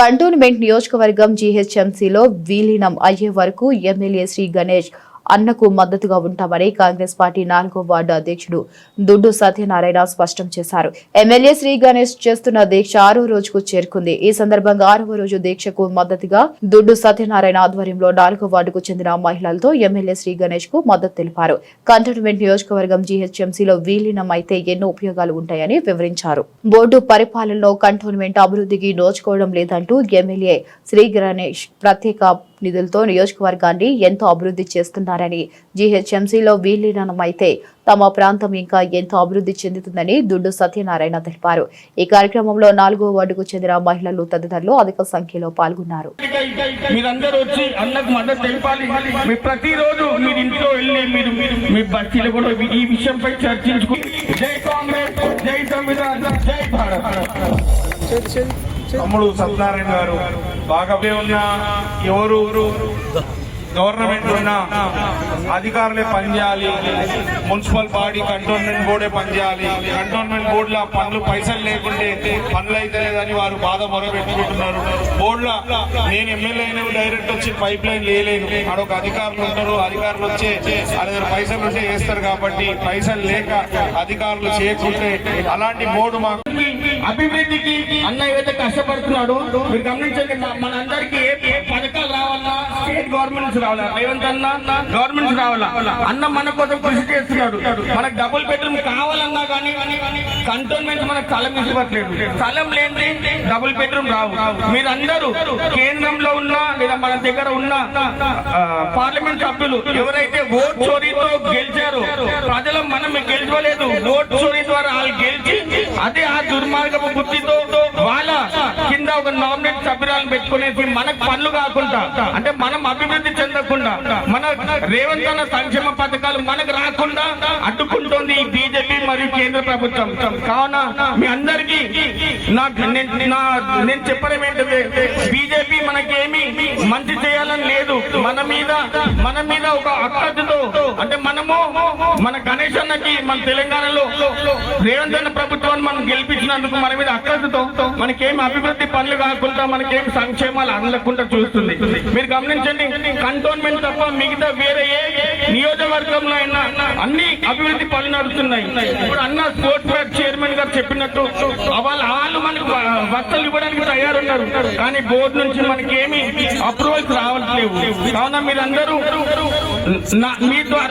Cantonment నియోజకవర్గం జీహెచ్ఎంసీలో విలీనం అయ్యే వరకు ఎమ్మెల్యే శ్రీ గణేష్ అన్నకు మద్దతుగా ఉంటామని కాంగ్రెస్ పార్టీ నాలుగో వార్డు అధ్యక్షుడు దుడ్డు సత్యనారాయణ స్పష్టం చేశారు. ఎమ్మెల్యే శ్రీ గణేష్ చేస్తున్న దీక్ష ఆరో రోజుకు చేరుకుంది. ఈ సందర్భంగా ఆరవ రోజు దీక్షకు మద్దతుగా దుడ్డు సత్యనారాయణ ఆధ్వర్యంలో నాలుగో వార్డుకు చెందిన మహిళలతో ఎమ్మెల్యే శ్రీ గణేష్కు మద్దతు తెలిపారు. కంటోన్మెంట్ నియోజకవర్గం జీహెచ్ఎంసీలో విలీనం అయితే ఎన్నో ఉపయోగాలు ఉంటాయని వివరించారు. బోర్డు పరిపాలనలో కంటోన్మెంట్ అభివృద్ధికి నోచుకోవడం లేదంటూ ఎమ్మెల్యే శ్రీ గణేష్ ప్రత్యేక నిధులతో నియోజకవర్గాన్ని ఎంతో అభివృద్ధి చేస్తున్నారని జీహెచ్ఎంసీలో విలీనమైతే తమ ప్రాంతం ఇంకా ఎంతో అభివృద్ధి చెందుతుందని దుడ్డు సత్యనారాయణ తెలిపారు. ఈ కార్యక్రమంలో నాలుగో వార్డుకు చెందిన మహిళలు తదితరులు అధిక సంఖ్యలో పాల్గొన్నారు. మీరందరూ వచ్చి అన్నకు మద్దతు తెలిపాలి. మీ ప్రతిరోజు మీరు ఇంట్లో వెళ్ళి మీరు మీ బస్తీలో కూడా ఈ విషయంపై చర్చించుకుని జై కాంగ్రెస్ జై సంవిధాన్ జై భారత్. తమ్ముడు సత్యనారాయణ గారు. బాగా ఉన్న ఎవరు? గవర్నమెంట్ ఉన్న అధికారులే పనిచేయాలి. మున్సిపల్ బాడీ కంటోన్మెంట్ బోర్డే పనిచేయాలి. కంటోన్మెంట్ బోర్డులో పనులు పైసలు లేకుంటే పనులు అయితే లేదని వారు బాధ మొరబెట్టుకుంటున్నారు బోర్డులో నేను ఎమ్మెల్యే అయిన డైరెక్ట్ వచ్చి పైప్ లైన్ లేలేను అడొక ఒక అధికారులు ఉంటారు అధికారులు వచ్చే వాళ్ళ పైసలు ఉంటే వేస్తారు కాబట్టి పైసలు లేక అధికారులు చేయకుంటే అలాంటి బోర్డు మాకు అభివృద్ధికి అన్నయ్య అయితే కష్టపడుతున్నాడు. మీరు గమనించండి మన అందరికి ఏ పథకాలు రావాలా స్టేట్ గవర్నమెంట్ నుంచి రావాలా? రేవంత్ అన్న గవర్నమెంట్ నుంచి రావాలా? అన్న మన కోసం కృషి చేస్తున్నాడు. మనకు డబుల్ బెడ్రూమ్ కావాలన్నా కానీ కంటోన్మెంట్ మనకు స్థలం ఇవ్వట్లేదు. స్థలం లేని డబుల్ బెడ్రూమ్ రావు. మీరందరూ కేంద్రంలో ఉన్న లేదా మన దగ్గర ఉన్న పార్లమెంట్ సభ్యులు ఎవరైతే ఓట్ చోరీతో గెలిచారో ప్రజలు మనం గెలిచలేదు ఓట్ చోరీ ద్వారా బుద్ధితో వాళ్ళ కింద ఒక నామినేట్ సభ్యురాలు పెట్టుకునేసి మనకు పనులు కాకుండా అంటే మనం అభివృద్ధి చెందకుండా మన రేవంత్ అన్న సంక్షేమ పథకాలు మనకు రాకుండా అడ్డుకుంటోంది ఈ బీజేపీ మరియు కేంద్ర ప్రభుత్వం. కావున మీ అందరికీ నేను- నా నేను చెప్పడం ఏంటంటే బీజేపీ మనకేమి మంచి చేయాలని లేదు. మన మీద మన మీద ఒక అక్కడితో అంటే మనము మన గణేష్ అన్నకి మన తెలంగాణలో రేవంత్ అన్న ప్రభుత్వాన్ని మనం గెలిపించినందుకు మన మీద అక్కడితో మనకేం అభివృద్ధి పనులు కాకుండా మనకేం సంక్షేమాలు అందకుండా చూస్తుంది. మీరు గమనించండి కంటోన్మెంట్ తప్ప మిగతా వేరే ఏ నియోజకవర్గంలో అయినా అన్ని అభివృద్ధి పనులు నడుస్తున్నాయి ఇప్పుడు అన్న స్పోర్ట్స్ ఫెడ్ చైర్మన్ గారు చెప్పినట్టు వాళ్ళ వాళ్ళు మనకు వస్తలు ఇవ్వడానికి తయారున్నారు. కానీ బోర్డు నుంచి మనకి ఏమి అప్రూవల్స్ రావట్లేవు. కావున మీరందరూ నా- మీ ద్వారా